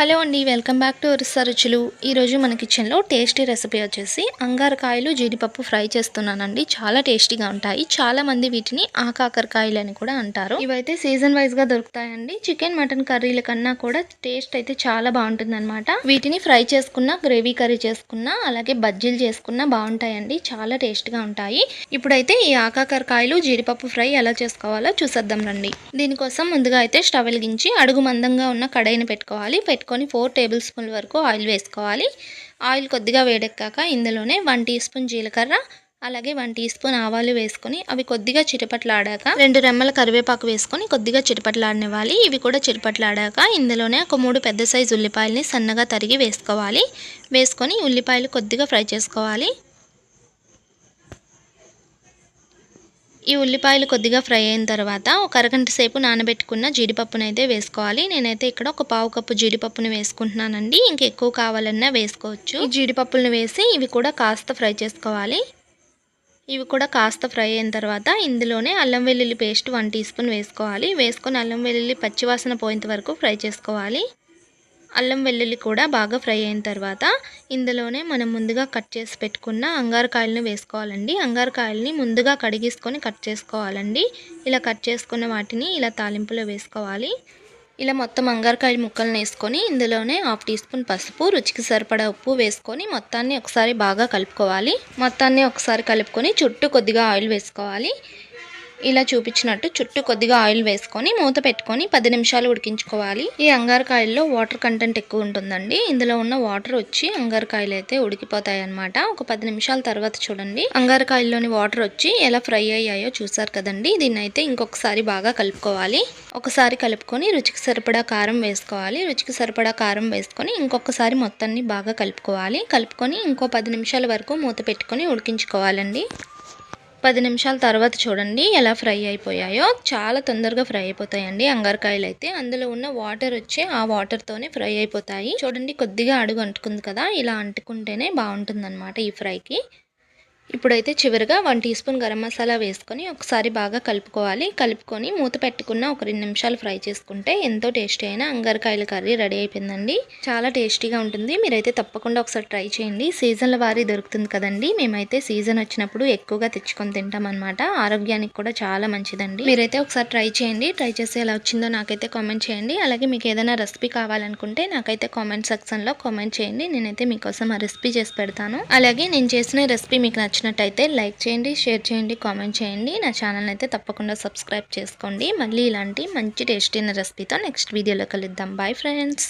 Hello అండి welcome back to Orissa రుచులు. ఈరోజు మన కిచెన్లో టేస్టీ రెసిపీ వచ్చేసి అంగారకాయలు జీడిపప్పు ఫ్రై చేస్తున్నానండి. చాలా టేస్టీగా ఉంటాయి. చాలా మంది వీటిని ఆకాకరకాయలు అని కూడా అంటారు. ఇవైతే సీజన్ వైజ్గా దొరుకుతాయండి. చికెన్ మటన్ కర్రీల కన్నా కూడా టేస్ట్ అయితే చాలా బాగుంటుంది వీటిని ఫ్రై చేసుకున్న గ్రేవీ కర్రీ చేసుకున్న అలాగే బజ్జీలు చేసుకున్న బాగుంటాయండి. చాలా టేస్ట్గా ఉంటాయి. ఇప్పుడైతే ఈ ఆకాకరకాయలు జీడిపప్పు ఫ్రై ఎలా చేసుకోవాలో చూసేద్దాం రండి. దీనికోసం ముందుగా అయితే స్టవ్ వెలిగించి అడుగు మందంగా ఉన్న కడాయిని పెట్టుకోవాలి. పెట్టుకొని ఫోర్ టేబుల్ స్పూన్ల వరకు ఆయిల్ వేసుకోవాలి. ఆయిల్ కొద్దిగా వేడెక్కాక ఇందులోనే వన్ టీ స్పూన్ జీలకర్ర అలాగే వన్ టీ స్పూన్ ఆవాలు వేసుకొని అవి కొద్దిగా చిటపట్లాడాక రెండు రెమ్మల కరివేపాకు వేసుకొని కొద్దిగా చిటపట్లాడనివ్వాలి. ఇవి కూడా చిటపట్లాడాక ఇందులోనే ఒక మూడు పెద్ద సైజు ఉల్లిపాయలని సన్నగా తరిగి వేసుకోవాలి. వేసుకొని ఉల్లిపాయలు కొద్దిగా ఫ్రై చేసుకోవాలి. ఈ ఉల్లిపాయలు కొద్దిగా ఫ్రై అయిన తర్వాత ఒక అరగంట సేపు నానబెట్టుకున్న జీడిపప్పును అయితే వేసుకోవాలి. నేనైతే ఇక్కడ ఒక పావు కప్పు జీడిపప్పును వేసుకుంటున్నానండి. ఇంక ఎక్కువ కావాలన్నా వేసుకోవచ్చు. జీడిపప్పులను వేసి ఇవి కూడా కాస్త ఫ్రై చేసుకోవాలి. ఇవి కూడా కాస్త ఫ్రై అయిన తర్వాత ఇందులోనే అల్లం వెల్లుల్లి పేస్ట్ వన్ టీ స్పూన్ వేసుకోవాలి. వేసుకొని అల్లం వెల్లుల్లి పచ్చివాసన పోయేంత వరకు ఫ్రై చేసుకోవాలి. అల్లం వెల్లుల్లి కూడా బాగా ఫ్రై అయిన తర్వాత ఇందులోనే మనం ముందుగా కట్ చేసి పెట్టుకున్న అంగారకాయలను వేసుకోవాలండి. అంగారకాయలని ముందుగా కడిగేసుకొని కట్ చేసుకోవాలండి. ఇలా కట్ చేసుకున్న వాటిని ఇలా తాలింపులో వేసుకోవాలి. ఇలా మొత్తం అంగారకాయ ముక్కలను వేసుకొని ఇందులోనే హాఫ్ టీ స్పూన్ పసుపు రుచికి సరిపడా ఉప్పు వేసుకొని మొత్తాన్ని ఒకసారి బాగా కలుపుకోవాలి. మొత్తాన్ని ఒకసారి కలుపుకొని చుట్టూ కొద్దిగా ఆయిల్ వేసుకోవాలి. ఇలా చూపించినట్టు చుట్టూ కొద్దిగా ఆయిల్ వేసుకొని మూత పెట్టుకొని పది నిమిషాలు ఉడికించుకోవాలి. ఈ అంగారకాయల్లో వాటర్ కంటెంట్ ఎక్కువ ఉంటుందండి. ఇందులో ఉన్న వాటర్ వచ్చి అంగారకాయలు అయితే ఉడికిపోతాయి అనమాట ఒక పది నిమిషాల తర్వాత చూడండి. అంగారకాయల్లోని వాటర్ వచ్చి ఎలా ఫ్రై అయ్యాయో చూసారు కదండి. దీన్ని అయితే ఇంకొకసారి బాగా కలుపుకోవాలి. ఒకసారి కలుపుకొని రుచికి సరిపడా కారం వేసుకోవాలి. రుచికి సరిపడా కారం వేసుకొని ఇంకొకసారి మొత్తాన్ని బాగా కలుపుకోవాలి. కలుపుకొని ఇంకో పది నిమిషాల వరకు మూత పెట్టుకొని ఉడికించుకోవాలండి. పది నిమిషాల తర్వాత చూడండి ఎలా ఫ్రై అయిపోయాయో. చాలా తొందరగా ఫ్రై అయిపోతాయండి అంగారకాయలు అయితే. అందులో ఉన్న వాటర్ వచ్చి ఆ వాటర్తోనే ఫ్రై అయిపోతాయి. చూడండి కొద్దిగా అడుగు అంటుకుంది కదా ఇలా అంటుకుంటేనే బాగుంటుంది ఈ ఫ్రైకి. ఇప్పుడైతే చివరిగా one teaspoon garam masala వేసుకొని ఒకసారి బాగా కలుపుకోవాలి. కలుపుకొని మూత పెట్టుకున్న ఒక రెండు నిమిషాలు ఫ్రై చేసుకుంటే ఎంతో టేస్టీ అయిన అంగరకాయల కర్రీ రెడీ అయిపోయిందండి. చాలా టేస్టీగా ఉంటుంది. మీరైతే తప్పకుండా ఒకసారి ట్రై చేయండి. సీజన్ల వారి దొరుకుతుంది కదండి. మేమైతే సీజన్ వచ్చినప్పుడు ఎక్కువగా తెచ్చుకొని తింటాం అనమాట ఆరోగ్యానికి కూడా చాలా మంచిదండి. మీరైతే ఒకసారి ట్రై చేయండి. ట్రై చేసి ఎలా వచ్చిందో నాకైతే కామెంట్ చేయండి. అలాగే మీకు ఏదైనా రెసిపీ కావాలనుకుంటే నాకైతే కామెంట్ సెక్షన్లో కామెంట్ చేయండి. నేనైతే మీకోసం ఆ రెసిపీ చేసి పెడతాను. అలాగే నేను చేసిన రెసిపీ మీకు నచ్చింది నచ్చినట్టయితే లైక్ చేయండి షేర్ చేయండి కామెంట్ చేయండి. నా ఛానల్ అయితే తప్పకుండా సబ్స్క్రైబ్ చేసుకోండి. మళ్ళీ ఇలాంటి మంచి టేస్టీ రెసిపీతో నెక్స్ట్ వీడియోలో కలుద్దాం. Bye friends